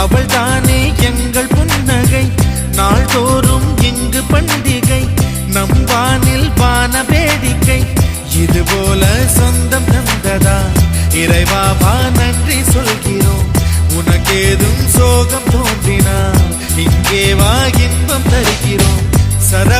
அவள் தானே எங்கள் புன்னகை. நாள்தோறும் இங்கு பண்டிகை. நம் வானில் வான வேடிக்கை. இது போல சொந்தம் தந்ததா? இறைவாவா நன்றி சொல்கிறோம். உனக்கேதும் சோகம் தோன்றினா இங்கே வா இன்பம் தருகிறோம். சர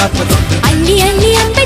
பார்ப்பதுண்டு அள்ளி அள்ளி அந்த